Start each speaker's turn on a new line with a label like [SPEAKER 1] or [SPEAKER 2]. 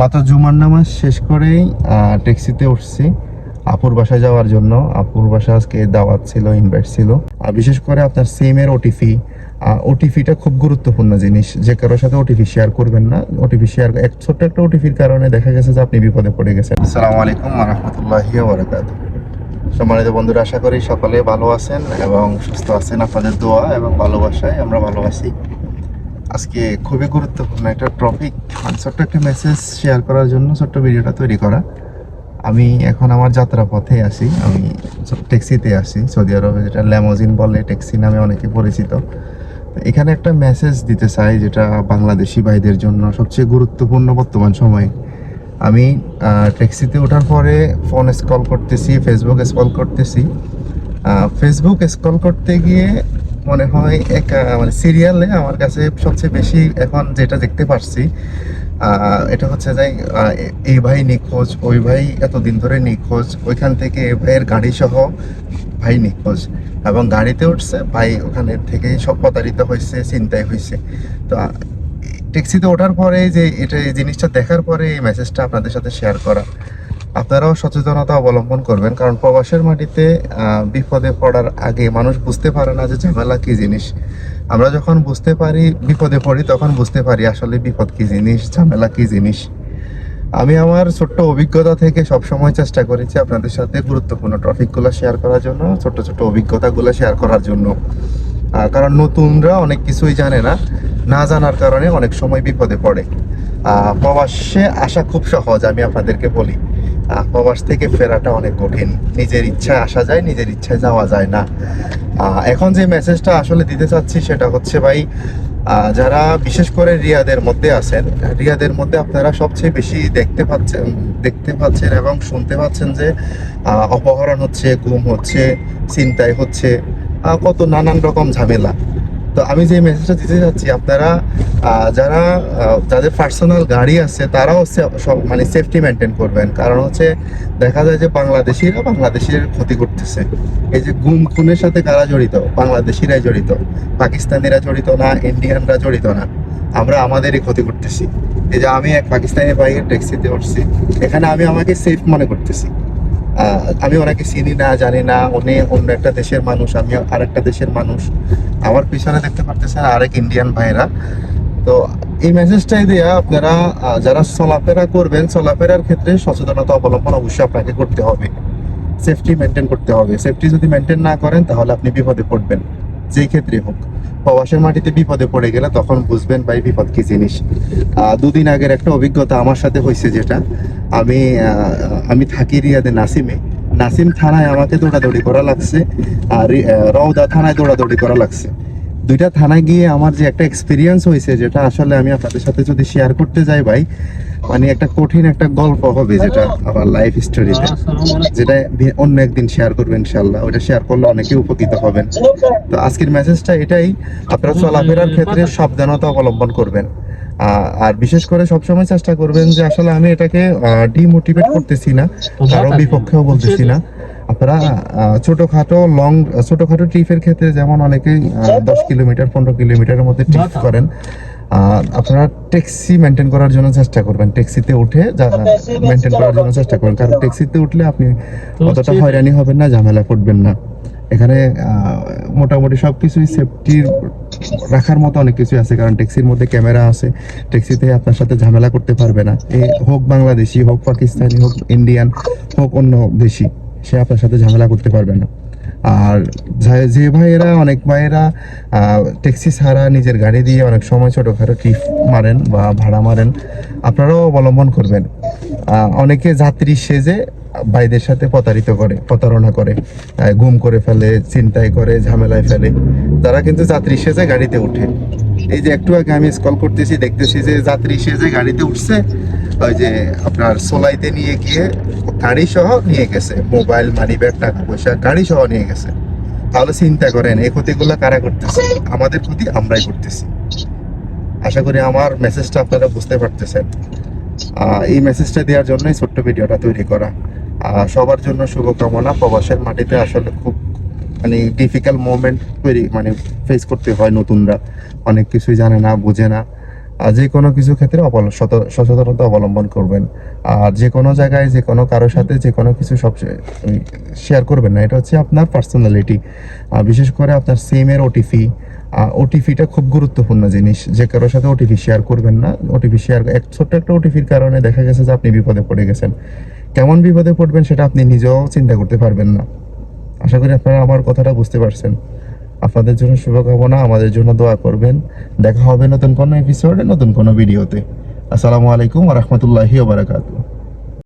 [SPEAKER 1] মাত্র জুমার নামাজ শেষ করেই ট্যাক্সিতে উঠছি। আপুর বাসায় যাওয়ার জন্য। আপুর বাসা আজকে দাওয়াত ছিল ইনভাইট ছিল। আর বিশেষ করে আপনার সিমের ওটিপি ওটিপিটা খুব গুরুত্বপূর্ণ জিনিস। যে কারোর সাথে ওটিপি শেয়ার করবেন না। ওটিপি শেয়ার এক ছোট্ট একটা ওটিপির কারণে দেখা গেছে যে আপনি বিপদে পড়ে গেছেন। আসসালামু আলাইকুম রহমতুল্লাহি সম্মানিত বন্ধুরা, আশা করি সকলে ভালো আছেন এবং সুস্থ আছেন। আপনাদের দোয়া এবং ভালোবাসায় আমরা ভালো আছি। আজকে খুবই গুরুত্বপূর্ণ একটা টপিক মানে ছোট্ট একটা মেসেজ শেয়ার করার জন্য ছোট্ট ভিডিওটা তৈরি করা। আমি এখন আমার যাত্রা পথে আছি। আমি ট্যাক্সিতে আসি সৌদি আরবে যেটা ল্যামোজিন বলে ট্যাক্সি নামে অনেকে পরিচিত। এখানে একটা মেসেজ দিতে চাই, যেটা বাংলাদেশি ভাইদের জন্য সবচেয়ে গুরুত্বপূর্ণ বর্তমান সময়ে। আমি ট্যাক্সিতে ওঠার পরে ফোন স্ক্রল করতেছি ফেসবুক স্কল করতেছি। ফেসবুক স্ক্রল করতে গিয়ে মনে হয় এক মানে সিরিয়ালে আমার কাছে সবচেয়ে বেশি এখন যেটা দেখতে পারছি এটা হচ্ছে যে এই ভাই নিখোঁজ, ওই ভাই এতদিন ধরে নিখোঁজ, ওইখান থেকে এ ভাইয়ের গাড়ি সহ ভাই নিখোঁজ এবং গাড়িতে উঠছে, ভাই ওখানে থেকে সব প্রতারিত হয়েছে, চিন্তায় হয়েছে। তো ট্যাক্সিতে ওঠার পরে যে, এটা এই জিনিসটা দেখার পরে এই মেসেজটা আপনাদের সাথে শেয়ার করা। আপনারাও সচেতনতা অবলম্বন করবেন, কারণ প্রবাসের মাটিতে বিপদে পড়ার আগে মানুষ বুঝতে পারে না যে ঝামেলা কি জিনিস। আমরা যখন বুঝতে পারি, বিপদে পড়ি, তখন বুঝতে পারি আসলে বিপদ কি জিনিস, ঝামেলা কি জিনিস। আমি আমার ছোট্ট অভিজ্ঞতা থেকে সবসময় চেষ্টা করেছি আপনাদের সাথে গুরুত্বপূর্ণ টপিকগুলো শেয়ার করার জন্য, ছোট্ট ছোট্ট অভিজ্ঞতাগুলো শেয়ার করার জন্য। কারণ নতুনরা অনেক কিছুই জানে না না জানার কারণে অনেক সময় বিপদে পড়ে। প্রবাসে আসা খুব সহজ, আমি আপনাদেরকে বলি। প্রবাস থেকে ফেরাটা অনেক কঠিন। নিজের ইচ্ছায় আসা যায়, নিজের ইচ্ছায় যাওয়া যায় না। এখন যে মেসেজটা আসলে দিতে চাচ্ছি সেটা হচ্ছে ভাই যারা বিশেষ করে রিয়াদের মধ্যে আছেন, রিয়াদের মধ্যে আপনারা সবচেয়ে বেশি দেখতে পাচ্ছেন দেখতে পাচ্ছেন এবং শুনতে পাচ্ছেন যে অপহরণ হচ্ছে, গুম হচ্ছে চিন্তায় হচ্ছে কত নানান রকম ঝামেলা। তো আমি যে মেসেজটা দিতে চাচ্ছি আপনারা যারা যাদের পার্সোনাল গাড়ি আছে, তারাও সব মানে সেফটি মেনটেন করবেন। কারণ হচ্ছে, দেখা যায় যে বাংলাদেশিরা বাংলাদেশের ক্ষতি করতেছে। এই যে গুম খুনের সাথে কারা জড়িত? বাংলাদেশিরাই জড়িত। পাকিস্তানিরা জড়িত না ইন্ডিয়ানরা জড়িত না। আমরা আমাদেরই ক্ষতি করতেছি। এই যে আমি এক পাকিস্তানি বাইকের ট্যাক্সিতে উঠছি। এখানে আমি আমাকে সেফ মনে করতেছি। আমি ওনাকে চিনি না, জানি না, উনি অন্য একটা দেশের মানুষ আমি আরেকটা দেশের মানুষ। আমার পিছনে দেখতে পারতেছেন আরেক ইন্ডিয়ান ভাইরা। তো এই মেসেজটাই দেয়া আপনারা যারা চলাফেরা করবেন, চলাফেরার ক্ষেত্রে সচেতনতা অবলম্বন অবশ্যই আপনাকে করতে হবে। সেফটি মেনটেন করতে হবে। সেফটি যদি মেনটেন না করেন, তাহলে আপনি বিপদে পড়বেন। যেই ক্ষেত্রে হোক। প্রবাসের মাটিতে বিপদে পড়ে গেলে তখন বুঝবেন ভাই বিপদ কি জিনিস। দুদিন আগের একটা অভিজ্ঞতা আমার সাথে হয়েছে যেটা। আমি আমি থাকি রিয়াদে নাসিমে। নাসিম থানায় আমাকে দৌড়াদৌড়ি করা লাগছে আর রওদা থানায় দৌড়াদৌড়ি করা লাগছে। দুইটা থানায় গিয়ে আমার যে একটা এক্সপিরিয়েন্স হয়েছে যেটা আসলে আমি আপনাদের সাথে যদি শেয়ার করতে যাই ভাই মানে একটা কঠিন একটা গল্প হবে যেটা আমার লাইফ স্টোরিতে যেটা অন্য একদিন শেয়ার করবেন ইনশাল্লাহ ওটা শেয়ার করলে অনেকে উপকৃত হবেন। তো আজকের মেসেজটা এটাই আপনারা চলাফেরার ক্ষেত্রে সাবধানতা অবলম্বন করবেন। আর বিশেষ করে সবসময় চেষ্টা করবেন যে আসলে আমি এটাকে ডিমোটিভেট করতেছি না কারও বিপক্ষেও বলতেছি না। আপনারা ছোটখাটো লং ছোটখাটো ট্রিপের ক্ষেত্রে যেমন অনেকেই দশ কিলোমিটার পনেরো কিলোমিটারের মধ্যে ট্রিপ করেন আপনারা ট্যাক্সি মেনটেন করার জন্য চেষ্টা করবেন। ট্যাক্সিতে উঠে মেনটেন করার জন্য চেষ্টা করবেন। কারণ ট্যাক্সিতে উঠলে আপনি অতটা হয়রানি হবেন না ঝামেলা পড়বেন না। এখানে মোটামুটি সব কিছুই সেফটির রাখার মতো অনেক কিছু আছে, কারণ ট্যাক্সির মধ্যে ক্যামেরা আছে ট্যাক্সিতে আপনার সাথে ঝামেলা করতে পারবে না। এ হোক বাংলাদেশি, হোক পাকিস্তানি, হোক ইন্ডিয়ান হোক অন্য দেশি, সে আপনার সাথে ঝামেলা করতে পারবে না। আর যে ভাইয়েরা, অনেক ভাইয়েরা ট্যাক্সি ছাড়া নিজের গাড়ি দিয়ে অনেক সময় ছোটোখাটো ট্রিপ মারেন বা ভাড়া মারেন, আপনারাও অবলম্বন করবেন। অনেকে যাত্রী সেজে ভাইদের সাথে প্রতারিত করে, প্রতারণা করে গুম করে ফেলে চিন্তায় করে, ঝামেলায় ফেলে। তারা কিন্তু যাত্রী সেজে গাড়িতে উঠে এই যে একটু আগে আমি স্কল করতেছি, দেখতেছি যে যাত্রী সেজে গাড়িতে উঠছে। ওই যে আপনার সোলাইতে নিয়ে গিয়ে গাড়ি সহ নিয়ে গেছে। মোবাইল মানি ব্যাগ টাকা পয়সা গাড়ি সহ নিয়ে গেছে। তাহলে চিন্তা করেন, এই ক্ষতিগুলো কারা করতেছে? আমাদের ক্ষতি আমরাই করতেছি। আশা করি আমার মেসেজটা আপনারা বুঝতে পারতেছেন। এই মেসেজটা দেওয়ার জন্যই ছোট্ট ভিডিওটা তৈরি করা। সবার জন্য শুভকামনা। প্রবাসের মাটিতে আসলে খুব মানে ডিফিকাল্ট মোমেন্ট তৈরি মানে ফেস করতে হয় নতুনরা। অনেক কিছুই জানে না, বোঝে না। যে কোনো কিছু ক্ষেত্রে সচেতনতা অবলম্বন করবেন। আর যে কোনো জায়গায়, যে কোনো কারোর সাথে যে কোনো কিছু সব শেয়ার করবেন না। এটা হচ্ছে আপনার পার্সোনালিটি বিশেষ করে আপনার সিমের ওটিপি ওটিপিটা খুব গুরুত্বপূর্ণ জিনিস। যে কারোর সাথে ওটিপি শেয়ার করবেন না ওটিপি শেয়ার এক ছোট্ট একটা ওটিপির কারণে দেখা গেছে যে আপনি বিপদে পড়ে গেছেন। কেমন বিপদে পড়বেন সেটা আপনি নিজেও চিন্তা করতে পারবেন না। আশা করি আপনারা আমার কথাটা বুঝতে পারছেন। আপনাদের জন্য শুভকামনা, আমাদের জন্য দোয়া করবেন। দেখা হবে নতুন কোনো এপিসোডে নতুন কোনো ভিডিওতে আসসালামু আলাইকুম রহমতুল্লাহি ওবরাকাতু